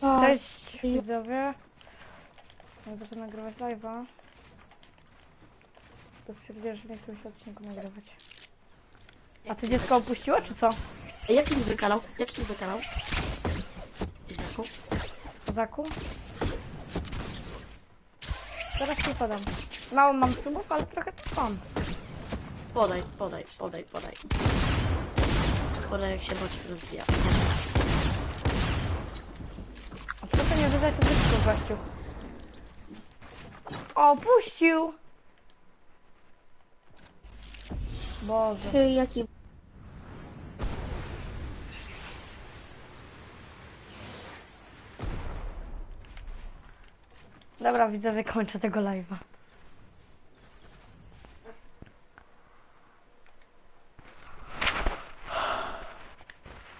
Cześć widzowie. Zacznę nagrywać live'a. To stwierdziłem, że nie chcę się odcinku nagrywać. A ty dziecko opuściło, czy co? Ej, jaki niby kanał? Jaki niby kanał? Dzieciaku? Kozaku? Zaraz ci podam. Mało mam subów, ale trochę to mam. Podaj, podaj, podaj, podaj. Podaj jak się bocik rozwija. Nie wydać to wszystko, gościu. O, puścił! Boże. ty jaki... Dobra, widzowie, kończę tego live'a.